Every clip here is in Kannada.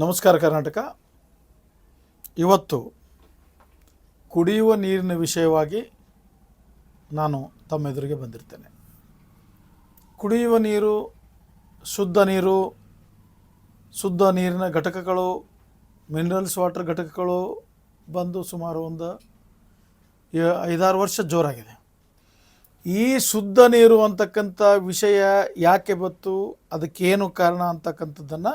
ನಮಸ್ಕಾರ ಕರ್ನಾಟಕ. ಇವತ್ತು ಕುಡಿಯುವ ನೀರಿನ ವಿಷಯವಾಗಿ ನಾನು ತಮ್ಮ ಎದುರಿಗೆ ಬಂದಿರ್ತೇನೆ. ಕುಡಿಯುವ ನೀರು, ಶುದ್ಧ ನೀರು, ಶುದ್ಧ ನೀರಿನ ಘಟಕಗಳು, ಮಿನರಲ್ಸ್ ವಾಟರ್ ಘಟಕಗಳು ಬಂದು ಸುಮಾರು ಒಂದು ಐದಾರು ವರ್ಷ ಜೋರಾಗಿದೆ. ಈ ಶುದ್ಧ ನೀರು ಅಂತಕ್ಕಂಥ ವಿಷಯ ಯಾಕೆ ಬತ್ತು ಅದಕ್ಕೇನು ಕಾರಣ ಅಂತಕ್ಕಂಥದ್ದನ್ನು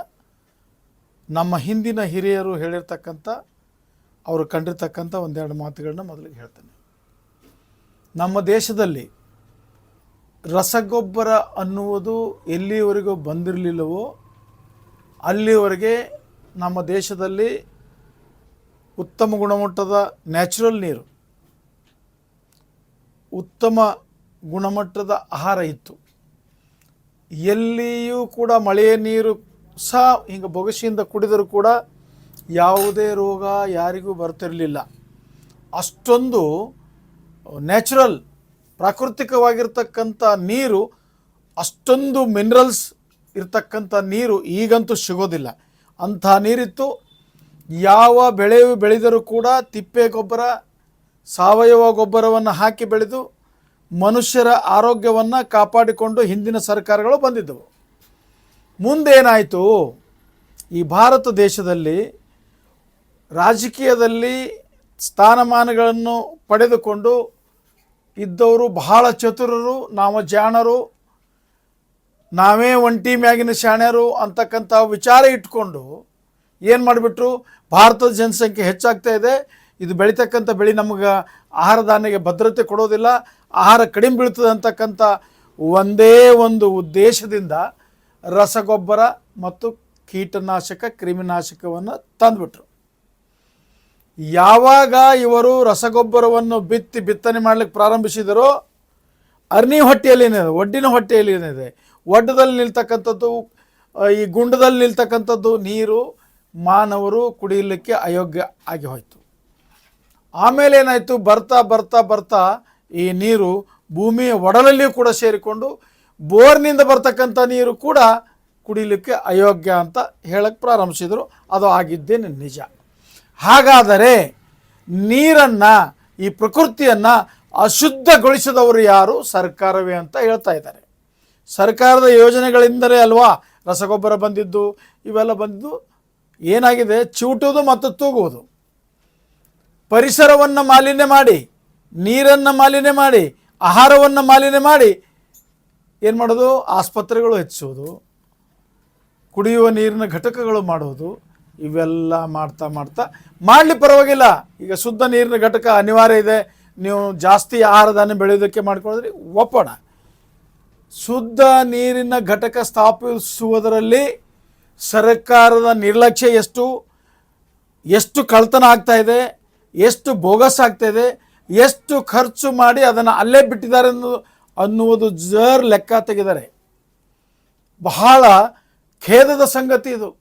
ನಮ್ಮ ಹಿಂದಿನ ಹಿರಿಯರು ಹೇಳಿರ್ತಕ್ಕಂಥ, ಅವರು ಕಂಡಿರ್ತಕ್ಕಂಥ ಒಂದೆರಡು ಮಾತುಗಳನ್ನ ಮೊದಲಿಗೆ ಹೇಳ್ತೇನೆ. ನಮ್ಮ ದೇಶದಲ್ಲಿ ರಸಗೊಬ್ಬರ ಅನ್ನುವುದು ಎಲ್ಲಿವರೆಗೂ ಬಂದಿರಲಿಲ್ಲವೋ ಅಲ್ಲಿವರೆಗೆ ನಮ್ಮ ದೇಶದಲ್ಲಿ ಉತ್ತಮ ಗುಣಮಟ್ಟದ ನ್ಯಾಚುರಲ್ ನೀರು, ಉತ್ತಮ ಗುಣಮಟ್ಟದ ಆಹಾರ ಇತ್ತು. ಎಲ್ಲಿಯೂ ಕೂಡ ಮಳೆಯ ನೀರು ಸಹ ಹಿಂಗೆ ಬೊಗಸಿಯಿಂದ ಕುಡಿದರೂ ಕೂಡ ಯಾವುದೇ ರೋಗ ಯಾರಿಗೂ ಬರ್ತಿರಲಿಲ್ಲ. ಅಷ್ಟೊಂದು ನ್ಯಾಚುರಲ್ ಪ್ರಾಕೃತಿಕವಾಗಿರ್ತಕ್ಕಂಥ ನೀರು, ಅಷ್ಟೊಂದು ಮಿನರಲ್ಸ್ ಇರ್ತಕ್ಕಂಥ ನೀರು ಈಗಂತೂ ಸಿಗೋದಿಲ್ಲ. ಅಂಥ ನೀರಿತ್ತು. ಯಾವ ಬೆಳೆ ಬೆಳೆದರೂ ಕೂಡ ತಿಪ್ಪೆ ಗೊಬ್ಬರ, ಸಾವಯವ ಗೊಬ್ಬರವನ್ನು ಹಾಕಿ ಬೆಳೆದು ಮನುಷ್ಯರ ಆರೋಗ್ಯವನ್ನು ಕಾಪಾಡಿಕೊಂಡು ಹಿಂದಿನ ಸರ್ಕಾರಗಳು ಬಂದಿದ್ದವು. ಮುಂದೇನಾಯಿತು? ಈ ಭಾರತ ದೇಶದಲ್ಲಿ ರಾಜಕೀಯದಲ್ಲಿ ಸ್ಥಾನಮಾನಗಳನ್ನು ಪಡೆದುಕೊಂಡು ಇದ್ದವರು ಬಹಳ ಚತುರರು ನಾವು ಜಾಣರು ನಾವೇ ಒಂಟಿ ಮ್ಯಾಗಿನ ಶಾಣ್ಯರು ಅಂತಕ್ಕಂಥ ವಿಚಾರ ಇಟ್ಕೊಂಡು ಏನು ಮಾಡಿಬಿಟ್ರು? ಭಾರತದ ಜನಸಂಖ್ಯೆ ಹೆಚ್ಚಾಗ್ತಾ ಇದೆ. ಇದು ಬೆಳೀತಕ್ಕಂಥ ಬೆಳೆ ನಮಗೆ ಆಹಾರ ಧಾನ್ಯಗೆ ಭದ್ರತೆ ಕೊಡೋದಿಲ್ಲ. ಆಹಾರ ಕಡಿಮೆ ಬೀಳ್ತದೆ ಅಂತಕ್ಕಂಥ ಒಂದೇ ಒಂದು ಉದ್ದೇಶದಿಂದ ರಸಗೊಬ್ಬರ ಮತ್ತು ಕೀಟನಾಶಕ, ಕ್ರಿಮಿನಾಶಕವನ್ನು ತಂದುಬಿಟ್ರು. ಯಾವಾಗ ಇವರು ರಸಗೊಬ್ಬರವನ್ನು ಬಿತ್ತಿ ಬಿತ್ತನೆ ಮಾಡಲಿಕ್ಕೆ ಪ್ರಾರಂಭಿಸಿದರೋ ಅರ್ನಿ ಹೊಟ್ಟೆಯಲ್ಲಿ ಏನಿದೆ ಒಡ್ಡಿನ ಹೊಟ್ಟೆಯಲ್ಲಿ ಏನಿದೆ ಒಡ್ಡದಲ್ಲಿ ನಿಲ್ತಕ್ಕಂಥದ್ದು ಈ ಗುಂಡದಲ್ಲಿ ನಿಲ್ತಕ್ಕಂಥದ್ದು ನೀರು ಮಾನವರು ಕುಡಿಯಲಿಕ್ಕೆ ಅಯೋಗ್ಯ ಆಗಿ ಹೋಯಿತು. ಆಮೇಲೆ ಏನಾಯಿತು? ಬರ್ತಾ ಬರ್ತಾ ಬರ್ತಾ ಈ ನೀರು ಭೂಮಿಯ ಒಡಲಲ್ಲಿಯೂ ಕೂಡ ಸೇರಿಕೊಂಡು ಬೋರ್ನಿಂದ ಬರ್ತಕ್ಕಂಥ ನೀರು ಕೂಡ ಕುಡಿಲಿಕ್ಕೆ ಅಯೋಗ್ಯ ಅಂತ ಹೇಳಕ್ಕೆ ಪ್ರಾರಂಭಿಸಿದರು. ಅದು ಆಗಿದ್ದೇನೆ ನಿಜ. ಹಾಗಾದರೆ ನೀರನ್ನು, ಈ ಪ್ರಕೃತಿಯನ್ನು ಅಶುದ್ಧಗೊಳಿಸಿದವರು ಯಾರು? ಸರ್ಕಾರವೇ ಅಂತ ಹೇಳ್ತಾ ಇದ್ದಾರೆ. ಸರ್ಕಾರದ ಯೋಜನೆಗಳಿಂದಲೇ ಅಲ್ವಾ ರಸಗೊಬ್ಬರ ಬಂದಿದ್ದು, ಇವೆಲ್ಲ ಬಂದಿದ್ದು? ಏನಾಗಿದೆ? ಚಿವುಟುವುದು ಮತ್ತು ತೂಗುವುದು. ಪರಿಸರವನ್ನು ಮಾಲಿನ್ಯ ಮಾಡಿ, ನೀರನ್ನು ಮಾಲಿನ್ಯ ಮಾಡಿ, ಆಹಾರವನ್ನು ಮಾಲಿನ್ಯ ಮಾಡಿ ಏನು ಮಾಡೋದು? ಆಸ್ಪತ್ರೆಗಳು ಹೆಚ್ಚಿಸೋದು ಕುಡಿಯುವ ನೀರಿನ ಘಟಕಗಳು ಮಾಡೋದು ಇವೆಲ್ಲ ಮಾಡ್ತಾ ಮಾಡ್ತಾ ಮಾಡಲಿ ಪರವಾಗಿಲ್ಲ. ಈಗ ಶುದ್ಧ ನೀರಿನ ಘಟಕ ಅನಿವಾರ್ಯ ಇದೆ. ನೀವು ಜಾಸ್ತಿ ಆಹಾರ ಧಾನ್ಯ ಬೆಳೆಯೋದಕ್ಕೆ ಮಾಡ್ಕೊಳ್ಳೋದ್ರಿ, ಒಪ್ಪೋಣ. ಶುದ್ಧ ನೀರಿನ ಘಟಕ ಸ್ಥಾಪಿಸುವುದರಲ್ಲಿ ಸರ್ಕಾರದ ನಿರ್ಲಕ್ಷ್ಯ ಎಷ್ಟು? ಎಷ್ಟು ಕಳ್ತನ ಆಗ್ತಾ ಇದೆ? ಎಷ್ಟು ಬೋಗಸ್ ಆಗ್ತಾ ಇದೆ? ಎಷ್ಟು ಖರ್ಚು ಮಾಡಿ ಅದನ್ನು ಅಲ್ಲೇ ಬಿಟ್ಟಿದ್ದಾರೆ ಅನ್ನೋ ಅನ್ನುವುದು ಜರ್ ಲೆಕ್ಕ ತೆಗೆದರೆ. ಬಹಳ ಖೇದದ ಸಂಗತಿ ಇದು.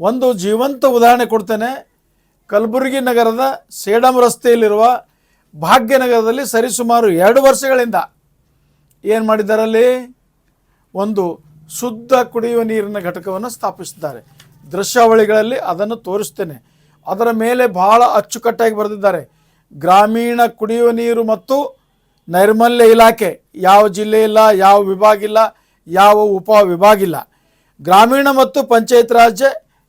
ಒಂದು ಜೀವಂತ ಉದಾಹರಣೆ ಕೊಡ್ತೇನೆ. ಕಲಬುರಗಿ ನಗರದ ಸೇಡಂ ರಸ್ತೆಯಲ್ಲಿರುವ ಭಾಗ್ಯನಗರದಲ್ಲಿ ಸರಿಸುಮಾರು ಎರಡು ವರ್ಷಗಳಿಂದ ಏನು ಮಾಡಿದ್ದಾರಲ್ಲಿ? ಒಂದು ಶುದ್ಧ ಕುಡಿಯುವ ನೀರಿನ ಘಟಕವನ್ನು ಸ್ಥಾಪಿಸಿದ್ದಾರೆ. ದೃಶ್ಯಾವಳಿಗಳಲ್ಲಿ ಅದನ್ನು ತೋರಿಸ್ತೇನೆ. ಅದರ ಮೇಲೆ ಬಹಳ ಅಚ್ಚುಕಟ್ಟಾಗಿ ಬರೆದಿದ್ದಾರೆ. ಗ್ರಾಮೀಣ ಕುಡಿಯುವ ನೀರು ಮತ್ತು ನೈರ್ಮಲ್ಯ ಇಲಾಖೆ ಯಾವ ಜಿಲ್ಲೆ ಇಲ್ಲ, ಯಾವ ವಿಭಾಗ ಇಲ್ಲ, ಯಾವ ಉಪ ವಿಭಾಗ ಇಲ್ಲ. ಗ್ರಾಮೀಣ ಮತ್ತು ಪಂಚಾಯತ್ ರಾಜ್ಯ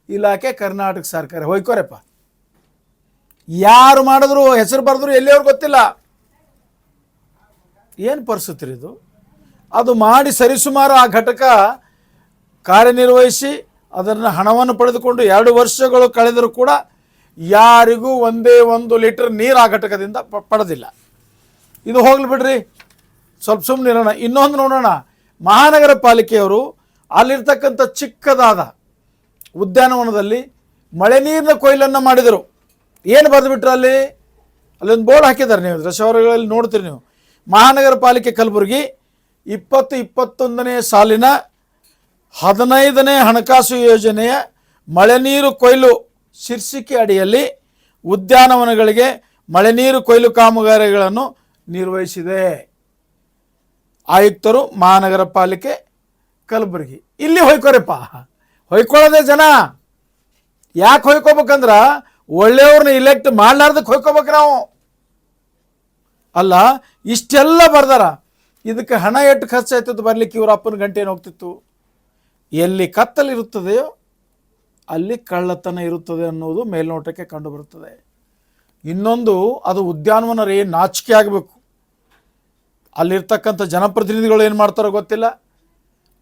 ಇಲಾಖೆ ಕರ್ನಾಟಕ ಸರ್ಕಾರ. ಹೋಯ್ಕೋರಪ್ಪ. ಯಾರು ಮಾಡಿದ್ರು, ಹೆಸರು ಬರೆದ್ರು ಎಲ್ಲಿಯವ್ರು ಗೊತ್ತಿಲ್ಲ. ಏನು ಪರಿಸ್ಥಿತಿ ಇದು? ಅದು ಮಾಡಿ ಸರಿಸುಮಾರು ಆ ಘಟಕ ಕಾರ್ಯನಿರ್ವಹಿಸಿ ಅದನ್ನು ಹಣವನ್ನು ಪಡೆದುಕೊಂಡು ಎರಡು ವರ್ಷಗಳು ಕಳೆದರೂ ಕೂಡ ಯಾರಿಗೂ ಒಂದೇ ಒಂದು ಲೀಟರ್ ನೀರು ಆ ಘಟಕದಿಂದ ಪಡೆದಿಲ್ಲ. ಇದು ಹೋಗ್ಲಿ ಬಿಡ್ರಿ. ಸ್ವಲ್ಪ ಸುಮ್ಮನೆ ಇರೋಣ. ಇನ್ನೊಂದು ನೋಡೋಣ. ಮಹಾನಗರ ಪಾಲಿಕೆಯವರು ಅಲ್ಲಿರ್ತಕ್ಕಂಥ ಚಿಕ್ಕದಾದ ಉದ್ಯಾನವನದಲ್ಲಿ ಮಳೆ ನೀರಿನ ಕೊಯ್ಲನ್ನು ಮಾಡಿದರು. ಏನು ಬರೆದುಬಿಟ್ರು ಅಲ್ಲಿ? ಅಲ್ಲೊಂದು ಬೋರ್ಡ್ ಹಾಕಿದ್ದಾರೆ ನೀವು. ದೃಶ್ಯಾವಳಿಗಳಲ್ಲಿ ನೋಡ್ತೀರಿ ನೀವು. ಮಹಾನಗರ ಪಾಲಿಕೆ ಕಲಬುರಗಿ ಇಪ್ಪತ್ತು ಇಪ್ಪತ್ತೊಂದನೇ ಸಾಲಿನ ಹದಿನೈದನೇ ಹಣಕಾಸು ಯೋಜನೆಯ ಮಳೆ ನೀರು ಕೊಯ್ಲು ಶೀರ್ಷಿಕೆ ಅಡಿಯಲ್ಲಿ ಉದ್ಯಾನವನಗಳಿಗೆ ಮಳೆ ನೀರು ಕೊಯ್ಲು ಕಾಮಗಾರಿಗಳನ್ನು ನಿರ್ವಹಿಸಿದೆ. ಆಯುಕ್ತರು ಮಹಾನಗರ ಪಾಲಿಕೆ ಕಲಬುರಗಿ. ಇಲ್ಲಿ ಹೊಯ್ಕೋರಿಪ್ಪ. ಹೊಯ್ಕೊಳ್ಳೋದೇ ಜನ. ಯಾಕೆ ಹೊಯ್ಕೋಬೇಕಂದ್ರ ಒಳ್ಳೆಯವ್ರನ್ನ ಇಲೆಕ್ಟ್ ಮಾಡ್ಲಾರ್ದಕ್ಕೆ ಹೊಯ್ಕೋಬೇಕು ನಾವು. ಅಲ್ಲ, ಇಷ್ಟೆಲ್ಲ ಬರ್ದಾರ. ಇದಕ್ಕೆ ಹಣ ಎಷ್ಟು ಖರ್ಚು ಆಯ್ತದ ಬರ್ಲಿಕ್ಕೆ ಇವ್ರ ಅಪ್ಪನ ಗಂಟೆ ಏನು ಹೋಗ್ತಿತ್ತು? ಎಲ್ಲಿ ಕತ್ತಲಿರುತ್ತದೆಯೋ ಅಲ್ಲಿ ಕಳ್ಳತನ ಇರುತ್ತದೆ ಅನ್ನೋದು ಮೇಲ್ನೋಟಕ್ಕೆ ಕಂಡುಬರುತ್ತದೆ ಇನ್ನೊಂದು, ಅದು ಉದ್ಯಾನವನರೇ ನಾಚಿಕೆ ಆಗಬೇಕು. ಅಲ್ಲಿರ್ತಕ್ಕಂಥ ಜನಪ್ರತಿನಿಧಿಗಳು ಏನು ಮಾಡ್ತಾರೋ ಗೊತ್ತಿಲ್ಲ.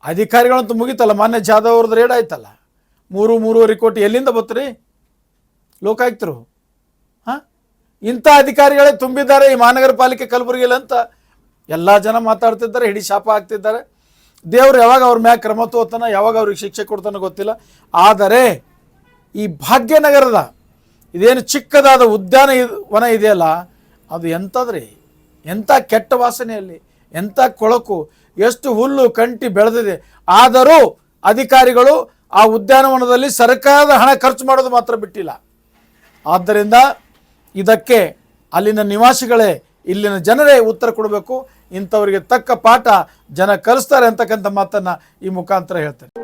ಅಧಿಕಾರಿಗಳಂತೂ ಮುಗಿತಲ್ಲ, ಮಾನ್ಯ ಜಾಧವ್ ಅವ್ರದ್ದು ರೇಡ್ ಆಯ್ತಲ್ಲ. ಮೂರು, ಮೂರುವರೆ ಕೋಟಿ ಎಲ್ಲಿಂದ ಬತ್ರಿ ಲೋಕಾಯುಕ್ತರು. ಹಾಂ? ಇಂಥ ಅಧಿಕಾರಿಗಳೇ ತುಂಬಿದ್ದಾರೆ, ಈ ಮಹಾನಗರ ಪಾಲಿಕೆ ಕಲಬುರಗಿಯಲ್ಲಿ ಅಂತ ಎಲ್ಲ ಜನ ಮಾತಾಡ್ತಿದ್ದಾರೆ, ಹಿಡಿ ಶಾಪ ಆಗ್ತಿದ್ದಾರೆ ದೇವರು ಯಾವಾಗ ಅವ್ರ ಮ್ಯಾಗ ಕ್ರಮ ತೋತಾನ, ಯಾವಾಗ ಅವ್ರಿಗೆ ಶಿಕ್ಷೆ ಕೊಡ್ತಾನೋ ಗೊತ್ತಿಲ್ಲ. ಆದರೆ, ಈ ಭಾಗ್ಯನಗರದ ಇದೇನು ಚಿಕ್ಕದಾದ ಉದ್ಯಾನ ವನ ಇದೆಯಲ್ಲ, ಅದು ಎಂಥದ್ರಿ? ಎಂಥ ಕೆಟ್ಟ ವಾಸನೆಯಲ್ಲಿ, ಎಂಥ ಕೊಳಕು, ಎಷ್ಟು ಹುಲ್ಲು, ಕಂಟಿ ಬೆಳೆದಿದೆ. ಆದರೂ ಅಧಿಕಾರಿಗಳು ಆ ಉದ್ಯಾನವನದಲ್ಲಿ ಸರ್ಕಾರದ ಹಣ ಖರ್ಚು ಮಾಡೋದು ಮಾತ್ರ ಬಿಟ್ಟಿಲ್ಲ. ಆದ್ದರಿಂದ ಇದಕ್ಕೆ ಅಲ್ಲಿನ ನಿವಾಸಿಗಳೇ, ಇಲ್ಲಿನ ಜನರೇ ಉತ್ತರ ಕೊಡಬೇಕು. ಇಂಥವರಿಗೆ ತಕ್ಕ ಪಾಠ ಜನ ಕಲಿಸ್ತಾರೆ ಅಂತಕ್ಕಂಥ ಮಾತನ್ನು ಈ ಮುಖಾಂತರ ಹೇಳ್ತಾರೆ